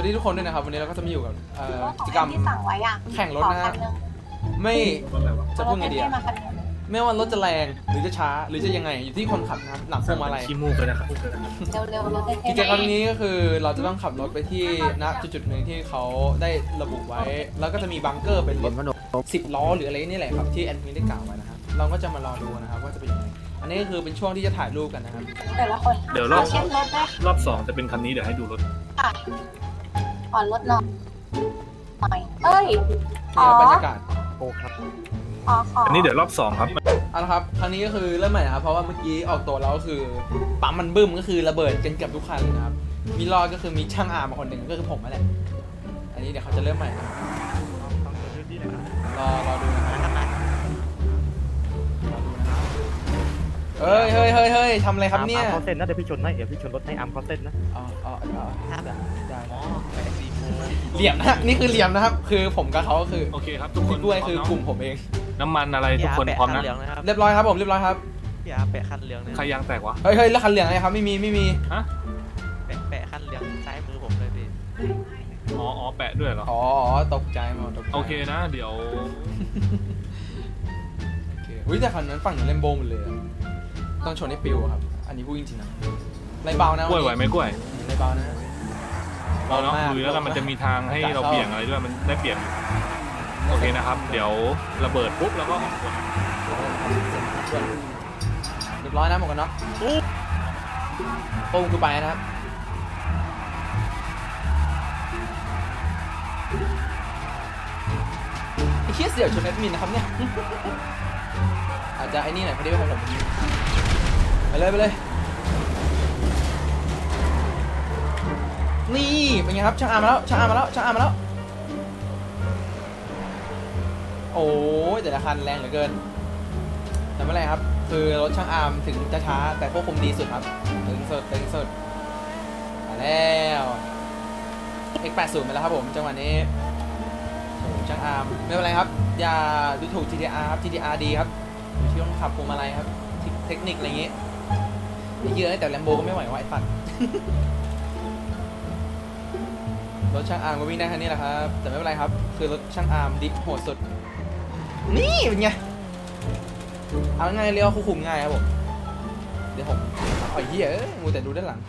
วัสดีทุกคนด้วยนะครับ วันนี้เราก็จะมาอยู่กับเอ่อกิจกรรม ที่สั่งไว้อะแข่งรถนะฮะขอคันหงไม่จะพูดไงดีเอาอะรถเท่ๆมาคันหนึงไม่ว่ารถจะแรงหรือจะช้าหรือจะยังไง อยู่ที่คนขับนะครับหนักพวงมาลัยขี้มูกเลยนะครับเร็วๆรถเท่ๆกิจกรรมนี้ก็คือเราจะต้องขับรถไปที่ณจุดๆหนึ่งที่เขาได้ระบุไว้ แล้วก็จะมีบังเกอร์เป็นรถสิบล้อหรืออะไรนี่แหละครับที่แอดมินได้กล่าวไว้นะครับเราก็จะมารอดูนะครับว่าจะเป็นยังไงอันนี้ก็คือเป็นช่วงที่จะถ่ายรูปกันนะครับแต่ละคนเดี๋ยวรอบเช็ดรถด้วยรอบสองจะเป็นคันนี้เดี๋ยวให้ดูรถค่ะ อ่อนรถหน่อยหน่อยเอ้ยนี่ครับบรรยากาศขอขออันนี้เดี๋ยวรอบสองครับ เอาละครับครั้งนี้ก็คือเริ่มใหม่นะครับเพราะว่าเมื่อกี้ออกตัวแล้วก็คือปั๊มมันบึ้มก็คือระเบิดกันเกือบทุกคันเลยนะครับมีรอดก็คือมีช่างอาร์มคนหนึ่งก็คือผมนั่นแหละอันนี้เดี๋ยวเขาจะเริ่มใหม่นะครับ เฮ้ยเฮ้ยเฮ้ยเฮ้ยทำอะไรครับเนี่ยอาร์มเขาเส้นนะเดี๋ยวพี่ชนให้เดี๋ยวพี่ชนรถให้อาร์มเขาเส้นนะอ๋ออ๋ออ๋อได้ได้เหลี่ยมนะฮะนี่คือเหลี่ยมนะครับ คือผมกับเขาก็คือโอเคครับทุกคนด้วยคือกลุ่มผมเอง น้ำมันอะไรทุกคนพร้อมนะเหลืองนะครับเรียบร้อยครับผมเรียบร้อยครับพี่อาร์แปะคันเหลืองนะใครยางแตกวะเฮ้ยเฮ้ยแล้วคันเหลืองอะไรครับไม่มีไม่มีฮะแปะแปะคันเหลืองซ้ายมือผมเลยพี่อ๋ออ๋อแปะด้วยเหรออ๋ออ๋อตกใจหมดตกใจโอเคนะ เดี๋ยวโอเคอุ้ยแต่คันนั้นฝั่งนั้นเลมโบหมดเลยอะ ต้องชนให้ปิวอะครับ อันนี้พูดจริงๆนะไรเบานะกล้วยไหวไหมกล้วยไรเบานะ เราเนาะมากคุยแล้วกันมันจะมีทางให้เราเบี่ยงอะไรด้วยมันได้เปรียบอยู่โอเคนะครับ เดี๋ยวระเบิดปุ๊บแล้วก็ออกตัวเรียบร้อยนะหมดกันเนาะปุ้งคือไปนะครับไอ้เชี่ยเสี่ยวชนแอดมินนะครับเนี่ย อาจจะไอ้นี่หน่อยพอดีว่าของผม ไปเลยไปเลย นี่เป็นไงครับช่างอาร์มมาแล้วช่างอาร์มมาแล้วช่างอาร์มมาแล้ว โอ้ยแต่ละคันแรงเหลือเกิน แต่ไม่เป็นไรครับ คือรถช่างอาร์มถึงจะช้าแต่ควบคุมดีสุดครับตึงสุดตึงสุดมาแล้ว X80 ไปแล้วครับผมจังหวะนี้ช่างอาร์มไม่เป็นไรครับ อย่าดูถูก GTR ครับ GTR ดีครับอยู่ที่ต้องขับพวงมาลัยครับ เทคนิคอะไรอย่างงี้ เยอะแต่แลมโบก็ไม่ไหวว่ะไอ้สัตว์รถช่างอาร์มก็วิ่งได้แค่นี้แหละครับ แต่ไม่เป็นไรครับ คือรถช่างอาร์มดิฟโหดสุด นี่เป็นไง เอาง่ายเรียกว่าควบคุมง่ายครับผม เดี๋ยวผมอาไอ้เหี้ยเอ้ยมูแต่ดูด้านหลัง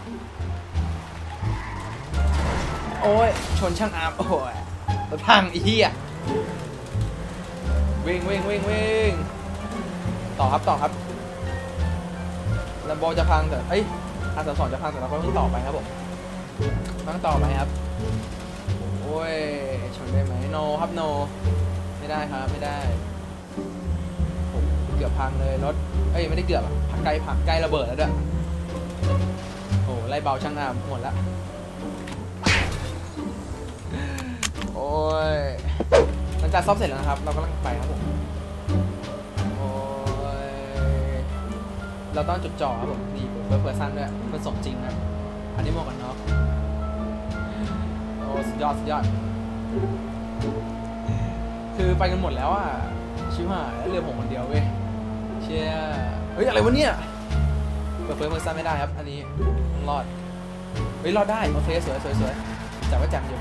โอ้ย ชนช่างอาร์มโอ้ยรถพังอ้เหี้ยวิ่งวิ่งวิ่งวิ่งต่อครับต่อครับ ลำโบจะพังแต่เอ้ยอาสาสองจะพังแต่เราก็ต้องต่อไปครับผมต้องต่อไปครับ โอ้ย ชนได้ไหมโนครับโน ไม่ได้ครับ ไม่ได้ผมเกือบพังเลยรถ เอ้ย ไม่ได้เกือบอะพังใกล้พังใกล้ระเบิดแล้วด้วย โอ้ไล่เบาช่างงามหมดละโอ้ยหลังจากซ่อมเสร็จแล้วนะครับ เรากำลังไปครับผม เราต้องจดจ่อครับผมนี่เปิดเปิดสั้นด้วยมันสมจริงครับอันนี้มวกกันเน็อกโอ้สุดยอดสุดยอด คือไปกันหมดแล้วอะชิบหายเหลือผมคนเดียวเว้ยเชี่ยเฮ้ยอะไรวะเนี่ยเปิดเฟิร์เมอร์ซันไม่ได้ครับ อันนี้รอดเฮ้ยรอดได้โอเคสวยสวยสวยจับว่าจังอยู่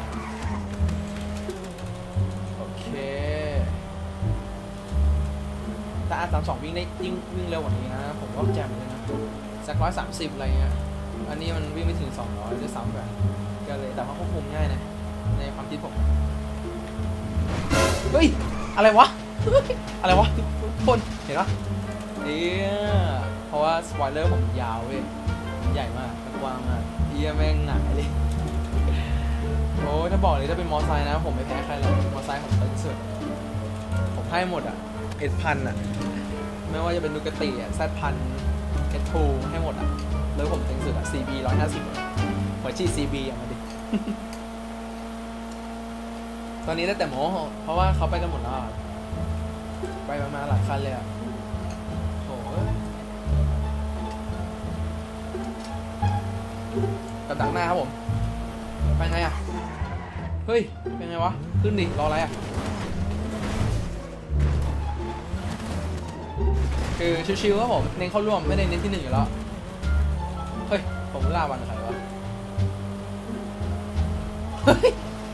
โอเค แต่อาสามสองวิ่งได้ยิ่งวิ่งเร็วกว่านี้นะ ผมว่าแจ่มเลยนะสักร้อยสามสิบอะไรเงี้ยอันนี้มันวิ่งไม่ถึงสองร้อยด้วยซ้ำแบบก็เลยแต่ว่าควบคุมง่ายนะในความคิดผมเฮ้ยอะไรวะอะไรวะทุกคนเห็นปะเนี่ยเพราะว่าสปอยเลอร์ผมยาวเว้ยใหญ่มากกว้างมากเอียแม่งหนาเลยโอ้ยถ้าบอกเลยถ้าเป็นมอไซค์นะ ผมไม่แพ้ใครหรอกมอไซค์ผมเตึงสุดผมให้หมดอะ เอสพันอะ ไม่ว่าจะเป็นดูกติอะแซดพันเอสทูให้หมดอะ แล้วผมตึงสุดอะ CB ร้อยห้าสิบหัวชี CB อย่างมาดิ ตอนนี้ได้แต่โมเพราะว่าเขาไปกันหมดแล้วไปมาหลายคันเลยอะโหกับดักหน้าครับผม ไปไงอะ เฮ้ย เป็นไงวะ ขึ้นดิ รออะไรอะ คือชิวๆครับผมเน้นเข้าร่วมไม่ได้เน้นที่หนึ่งอยู่แล้ว เฮ้ย ผมล่าวันใครวะเฮ้ย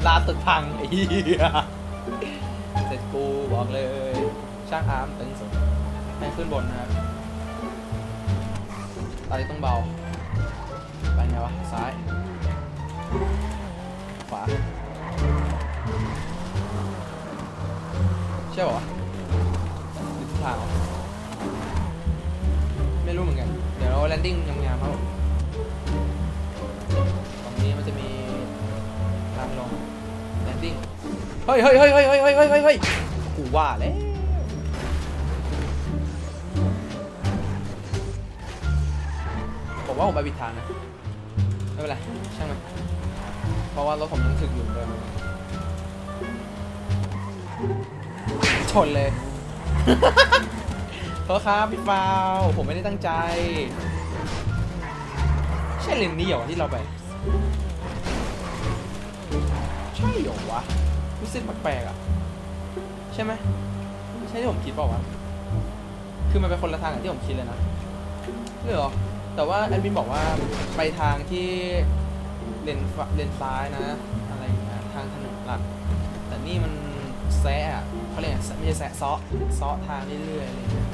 ลาตึกพังไอ้เหี้ยเสร็จกูบอกเลย ช่างอาร์มตึงสุดให้ขึ้นบนนะครับตอนนี้ต้องเบา ไปไงวะ ซ้าย ขวา ใช่ปะ เฮ้ยเฮ้ยเฮ้ยเฮ้ยเฮ้ยเฮ้ยเฮ้ยเฮ้ยเฮ้ยกูว่าแล้วผมว่าผมไปผิดทางนะ ไม่เป็นไร ช่างมัน เพราะว่ารถผมยังถึกอยู่เหมือนเดิมชนเลยโทษครับพี่ฟาวผมไม่ได้ตั้งใจ ใช่เลนนี้เหรอที่เราไป ใช่เหรอวะ รู้สึกแปลกๆอะ ใช่ไหมใช่ที่ผมคิดเปล่าวะคือมันเป็นคนละทางกับที่ผมคิดเลยนะเหรอแต่ว่าแอดมินบอกว่าไปทางที่เลนฝเลนซ้ายนะ อะไรอย่างเงี้ยทางถนนหลัก แต่นี่มันแซะอะเขาเรียกไงแซะไม่ใช่แซะซ้อซ้อทางเรื่อยๆอะไรอย่างเงี้ย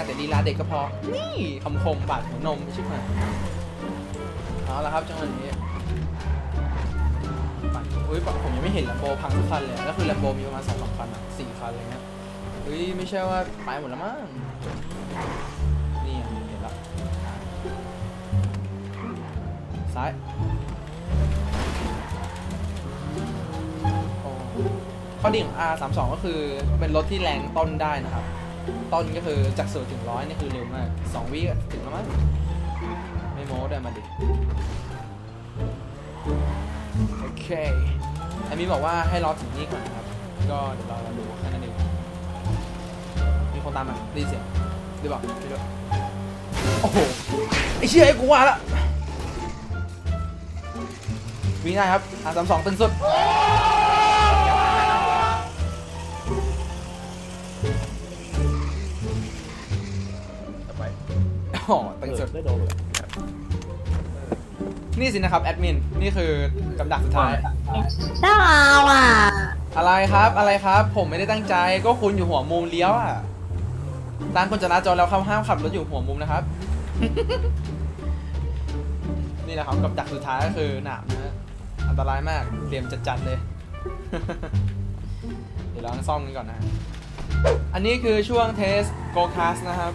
แรงแต่ลีลาเด็กก็พอ นี่คำคมบาดหัวนมชิบหายเอาละครับจังหวะนี้ปั่นอุ้ยผมยังไม่เห็นลมโบพังทุกคันเลยแล้วคือลมโบมีประมาณสองสามคันอะสี่คันอะไรเงี้ยเฮ้ยไม่ใช่ว่าไปหมดแล้วมั้งนี่อะเห็นละซ้ายโอ้ข้อดีของ R32 ก็คือเป็นรถที่แรงต้นได้นะครับ ต้นก็คือจากศูนย์ถึงร้อยนี่คือเร็วมากสองวิถึงแล้วมั้งไม่โม้ด้วยมาดิ โอเคอันนี้บอกว่าให้รอถึงนี่ก่อนนะครับ ก็เดี๋ยวเรามาดูแค่นั้นเองมีคนตามมาได้ยินเสียงหรือเปล่าไม่รู้โอ้โหไอ้เชี่ยไอ้กูว่าละวิ่งได้ครับอะสามสองตึงสุด อ๋อตึงสุดไม่โดนเลยนี่สินะครับแอดมิน นี่คือกับดักสุดท้าย ต้องเอาอะ อะไรครับ อะไรครับ ผมไม่ได้ตั้งใจ ก็คุณอยู่หัวมุมเลี้ยวอะ ตามกฎจราจรแล้วเขาห้ามขับรถอยู่หัวมุมนะครับ นี่แหละครับกับดักสุดท้ายก็คือหนามนะฮะ อันตรายมากเหลี่ยมจัดๆเลย เดี๋ยวเราต้องซ่อมกันก่อนนะฮะอันนี้คือช่วงเทสโกคาสนะครับ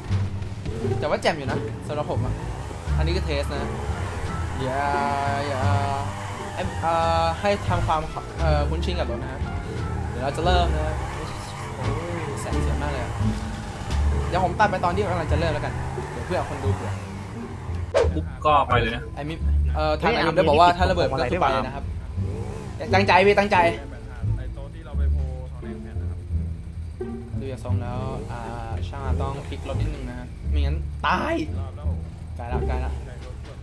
แต่ว่าแจ่มอยู่นะสำหรับผมอะ อันนี้ก็เทสนะ อย่าอย่าเอ้ยเอ่อให้ทำความเอ่อคุ้นชินกับรถนะครับเดี๋ยวเราจะเริ่มนะครับโอ้ยแสงเสียมากเลยอะเดี๋ยวผมตัดไปตอนที่กำลังจะเริ่มแล้วกัน เดี๋ยวเพื่อคนดูเผื่อปุ๊บก็ไปเลยนะไอ้มิเอ่อทางไอ้มิได้บอกว่าถ้าระเบิดมันก็คือไปเลยนะครับ ตั้งใจพี่ตั้งใจไอโต๊ะที่เราไปโพทองแดงแผ่นนะครับดูจากทรงแล้วอ่าช่างอาจต้องพลิกรถนิดนึงนะฮะ ไม่งั้นตายรอบแล้วไกลละไกลละในรถก็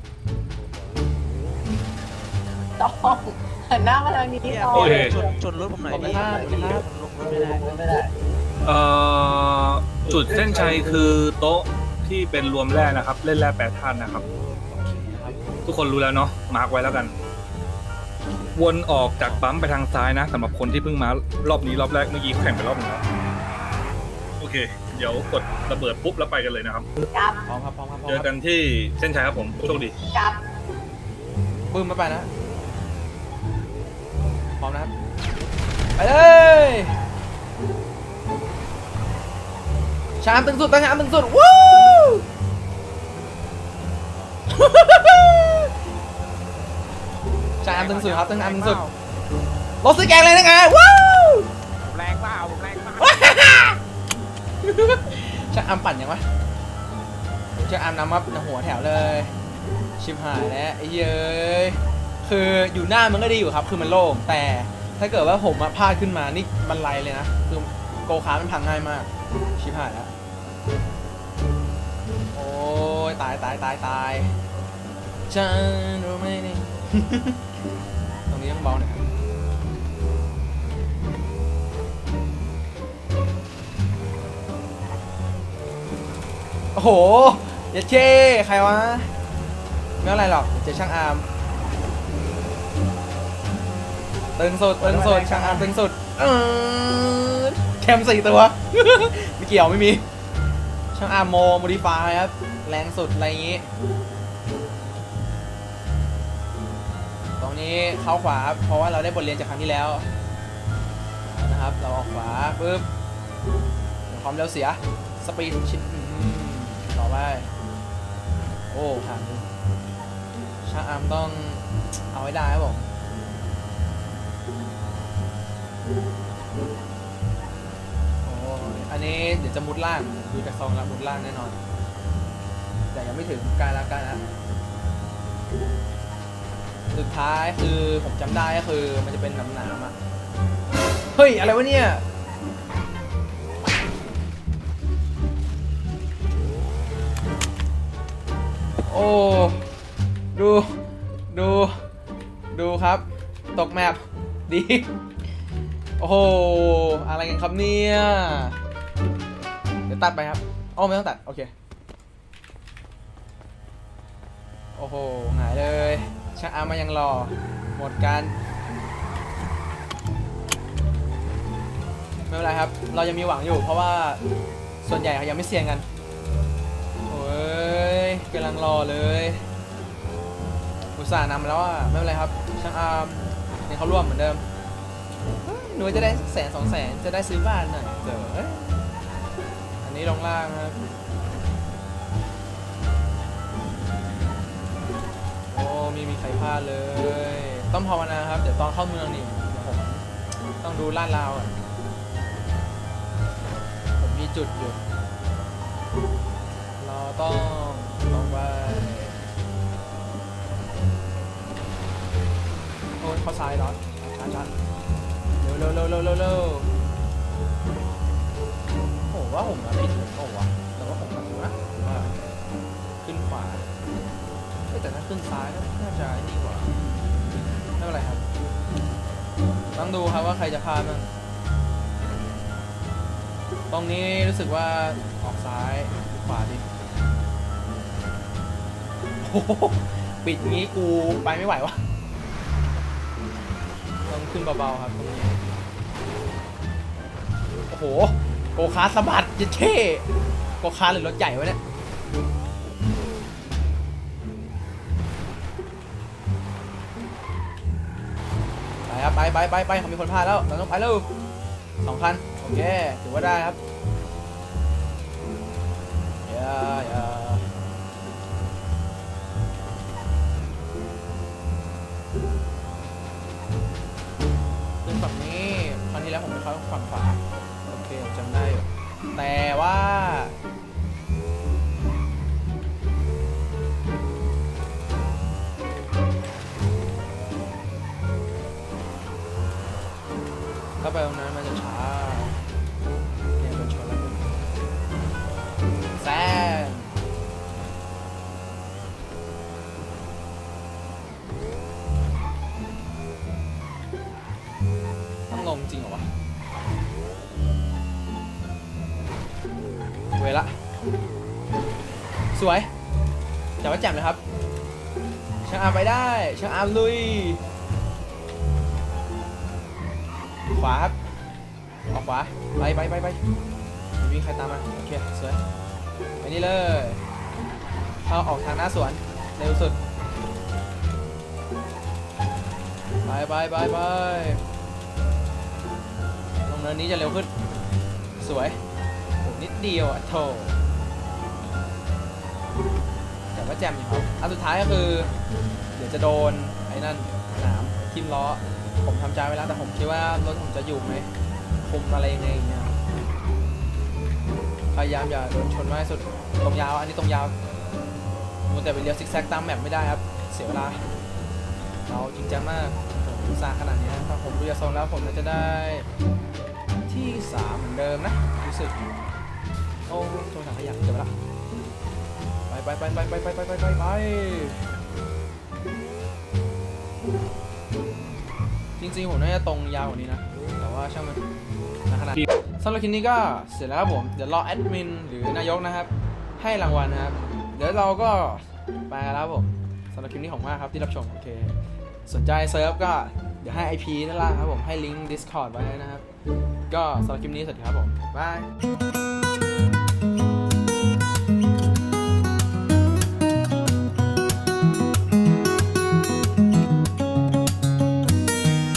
ต้องหันหน้ามาทางนี้พี่ต้อโอเค ชนชนรถผมหน่อยขอบคุณพี่ครับขอบคุณครับ ลงรถไม่ได้ ไม่ได้เอ่อจุดเส้นชัยคือโต๊ะที่เป็นรวมแร่นะครับ เล่นแร่แปดท่านนะครับ ทุกคนรู้แล้วเนาะมาร์กไว้แล้วกัน วนออกจากปั๊มไปทางซ้ายนะสำหรับคนที่เพิ่งมารอบนี้รอบแรกเมื่อกี้แข่งไปรอบหนึงแล้วโอเค เดี๋ยวกดระเบิดปุ๊บแล้วไปกันเลยนะครับกลับพร้อมครับพร้อมครับพร้อเจมอคกัรับนที่เส้นชัยครับผมโชคดีกลับบึ้มมาไปนะ พร้อมนะครับ ไปเลยชามตึงสุดตั้งชามตึงสุด วู้ ชามตึงสุดครับตั้งชามตึงสุดรถซื้อแกงเลยนะไง วู้แรงเปล่าผมแรง เปล่าชาอามปั่นยังวะชาอามนำมาหัวแถวเลย ชิบหายแล้วไอ้เย้ยคืออยู่หน้ามันก็ดีอยู่ครับ คือมันโล่งแต่ถ้าเกิดว่าผมอะพลาดขึ้นมานี่บันไลเลยนะคือโกคาร์มันพังง่ายมาก ชิบหายแล้วโอ้ยตายตายตายตายฉันรู้ไหมนี่ ตรงนี้ต้องเบาหน่อยครับ โหอย่าเช่ใครวะ ไม่เป็นไรหรอกเดี๋ยวเจอช่างอาร์มตึงสุดตึงสุดช่างอาร์มตึงสุดเออแคมสี่ตัว ไม่เกี่ยวไม่มี ช่างอาร์มโมโมดิฟายครับ แรงสุด อะไรอย่างงี้ ตรงนี้เข้าขวาครับเพราะว่าเราได้บทเรียนจากครั้งที่แล้ว นะครับ เราออกขวาปุ๊บความเร็วเสีย สปีดชิดอืมต่อไป โอ้ผ่านเลยช่าอามต้องเอาไว้ได้ครับผมโอ้อันนี้เดี๋ยวจะมุดล่างดูจากซองแล้วมุดล่างแน่นอน แต่ยังไม่ถึงกล้แล้วกล้แล้วสุดท้ายคือผมจำได้ก็คือมันจะเป็นหนามๆอะ เฮ้ย อะไรวะเนี่ย โอ้ ดู ดู ดูครับ ตกแมปดี โอ้โห อะไรกันครับเนี่ย เดี๋ยวตัดไปครับอ๋อไม่ต้องตัด โอเค โอ้โห หายเลย ช่างอามายังรอ หมดกันไม่เป็นไรครับ เรายังมีหวังอยู่เพราะว่าส่วนใหญ่เขายังไม่เสี่ยงกัน กำลังรอเลยอุตส่าห์นำแล้วอะไม่เป็นไรครับช่างอาร์มยังเขาร่วมเหมือนเดิมเฮ้ยหนูจะได้สักแสนสองแสนจะได้ซื้อบ้านหน่อยเดี๋ยวเอ้ยอันนี้ลงล่างครับโอ้มีมีใครพลาดเลย ต้องภาวนาครับ เดี๋ยวตอนเข้าเมืองนี่เดี๋ยวผมต้องดูลาดราวอะผมมีจุดอยู่เราต้อง เข้าซ้ายน็อตช้าช้าเร็วเร็วเร็วเร็วเร็วเร็วโอ้ว่าผมอะผิดผมโอ้วะแต่ว่าผมอะถูนะว่าขึ้นขวาแต่ถ้าขึ้นซ้ายน่าจะดีกว่าไม่เป็นไรครับต้องดูครับว่าใครจะพลาดบ้างตรงนี้รู้สึกว่าออกซ้ายขวาดิโอ้โหปิดงี้กูไปไม่ไหววะ ขึ้นเบาๆครับตรงนี้โอ้โหโกคาร์ทสะบัดเยัดเท่โกคาร์ทหรือรถใหญ่วะเนี่ยไปครับไปไปไปไปเขามีคนพลาดแล้วเราต้องไปแล้วสองคันโอเคถือว่าได้ครับอย่าอย่ ที่แล้วผมไปเข้าฝั่งขวาโอเคผมจำได้อยู่แต่ว่าถ้าไปตรงนั้นมันจะช้า สวยจับว่าแจ่มเลยครับช่างอาร์มไปได้ช่างอาร์มลุย ขวาครับออกขวาไปไปไปไปไม่มีใครตามมาโอเคสวยไปนี่เลยเข้าออกทางหน้าสวนเร็วสุดไปไปไปไปลงเนินนี้จะเร็วขึ้น สวยโหนิดเดียวอะโถ แต่ว่าแจมอยู่ครับอันสุดท้ายก็คือ เดี๋ยวจะโดนไอ้นั่นหนามทิมล้อ ผมทำใจไว้แล้วแต่ผมคิดว่ารถผมจะอยู่ไหมคุมอะไรยังไงอย่างเงี้ยพยายามอย่าโดนชนมากที่สุดตรงยาวอันนี้ตรงยาวมัวแต่ไปเลี้ยวซิกแซกตามแมปไม่ได้ครับ เสียเวลา เราจริงจังมากผมสาขนาดนี้ถ้าผมดูจากทรงแล้วผมน่าจะได้ที่สามเหมือนเดิมนะ รู้สึก โอ้ชนถังขยะเดี๋ยวละ ไปไปไปไปไปไปไปไปไปไปจริงๆผมน่าจะตรงยาวกว่านี้นะ แต่ว่าช่างมันนะขนาดสำหรับคลิปนี้ก็เสร็จแล้วครับผม เดี๋ยวรอแอดมินหรือนายกนะครับ ให้รางวัลนะครับ เดี๋ยวเราก็ไปแล้วครับผมสำหรับคลิปนี้ของมากครับที่รับชม โอเค สนใจเซิร์ฟก็เดี๋ยวให้ IP ด้านล่างครับผมให้ลิงก์ Discord ไว้นะครับ ก็สำหรับคลิปนี้สวัสดีครับผมบาย